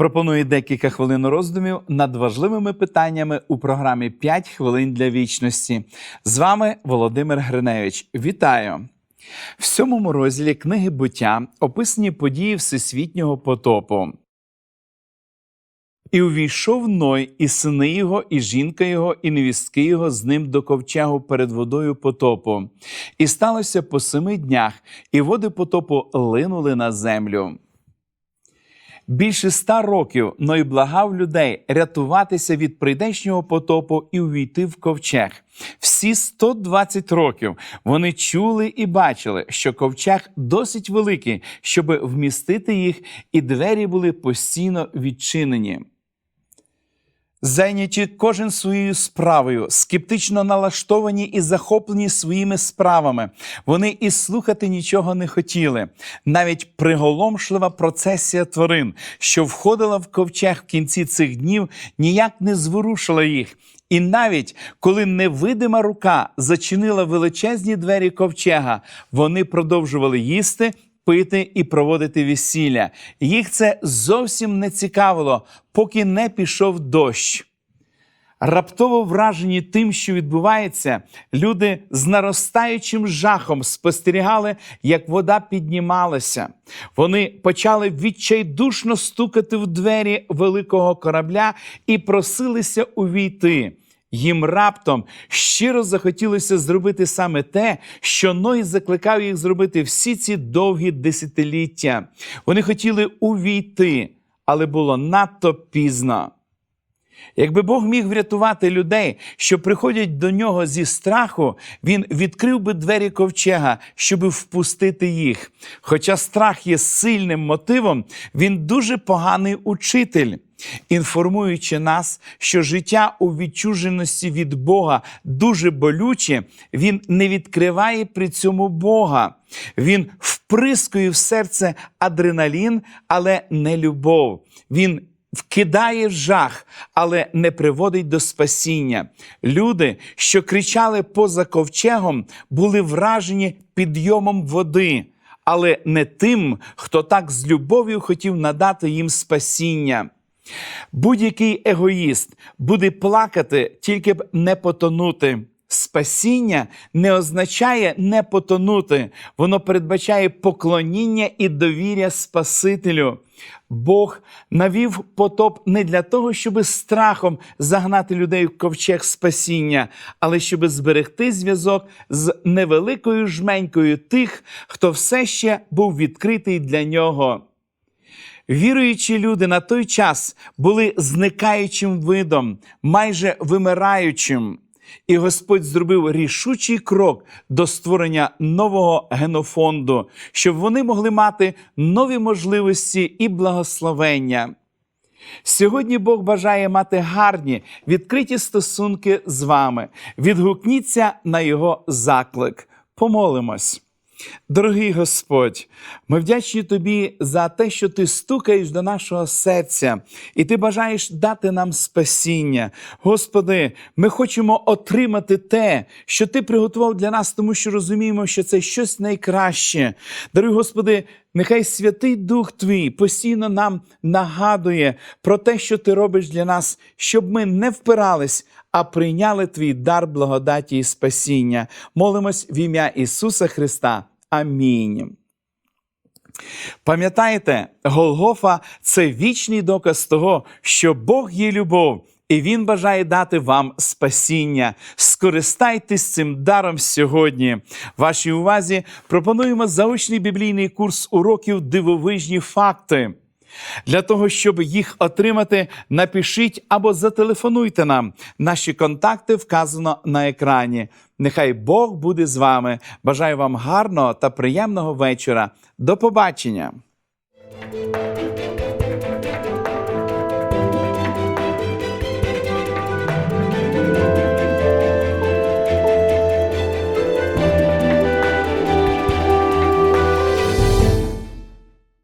Пропоную декілька хвилин роздумів над важливими питаннями у програмі «5 хвилин для вічності. З вами Володимир Гриневич. Вітаю! В сьомому розділі книги буття описані події Всесвітнього потопу. І увійшов Ной, і сини його, і жінка його, і невістки його з ним до ковчегу перед водою потопу. І сталося по семи днях, і води потопу линули на землю. Більше ста років Ной благав людей рятуватися від прийдешнього потопу і увійти в ковчег. Всі 120 років вони чули і бачили, що ковчег досить великий, щоб вмістити їх, і двері були постійно відчинені. Зайняті кожен своєю справою, скептично налаштовані і захоплені своїми справами. Вони і слухати нічого не хотіли. Навіть приголомшлива процесія тварин, що входила в ковчег в кінці цих днів, ніяк не зворушила їх. І навіть коли невидима рука зачинила величезні двері ковчега, вони продовжували їсти пити і проводити весілля. Їх це зовсім не цікавило, поки не пішов дощ. Раптово вражені тим, що відбувається, люди з наростаючим жахом спостерігали, як вода піднімалася. Вони почали відчайдушно стукати в двері великого корабля і просилися увійти. Їм раптом щиро захотілося зробити саме те, що Ной закликав їх зробити всі ці довгі десятиліття. Вони хотіли увійти, але було надто пізно. Якби Бог міг врятувати людей, що приходять до нього зі страху, він відкрив би двері ковчега, щоби впустити їх. Хоча страх є сильним мотивом, він дуже поганий учитель. Інформуючи нас, що життя у відчуженості від Бога дуже болюче, він не відкриває при цьому Бога. Він вприскує в серце адреналін, але не любов. Він вкидає жах, але не приводить до спасіння. Люди, що кричали поза ковчегом, були вражені підйомом води. Але не тим, хто так з любов'ю хотів надати їм спасіння. Будь-який егоїст буде плакати, тільки б не потонути. Спасіння не означає не потонути, воно передбачає поклоніння і довір'я Спасителю. Бог навів потоп не для того, щоб страхом загнати людей в ковчег спасіння, але щоб зберегти зв'язок з невеликою жменькою тих, хто все ще був відкритий для нього. Віруючі люди на той час були зникаючим видом, майже вимираючим. І Господь зробив рішучий крок до створення нового генофонду, щоб вони могли мати нові можливості і благословення. Сьогодні Бог бажає мати гарні, відкриті стосунки з вами. Відгукніться на Його заклик. Помолимось. Дорогий Господь, ми вдячні Тобі за те, що Ти стукаєш до нашого серця, і Ти бажаєш дати нам спасіння. Господи, ми хочемо отримати те, що Ти приготував для нас, тому що розуміємо, що це щось найкраще. Дорогий Господи, нехай Святий Дух Твій постійно нам нагадує про те, що Ти робиш для нас, щоб ми не впирались, а прийняли Твій дар благодаті і спасіння. Молимось в ім'я Ісуса Христа. Амінь. Пам'ятаєте, Голгофа це вічний доказ того, що Бог є любов, і Він бажає дати вам спасіння. Скористайтесь цим даром сьогодні. Вашій увазі пропонуємо заочний біблійний курс уроків Дивовижні факти. Для того, щоб їх отримати, напишіть або зателефонуйте нам. Наші контакти вказано на екрані. Нехай Бог буде з вами. Бажаю вам гарного та приємного вечора. До побачення!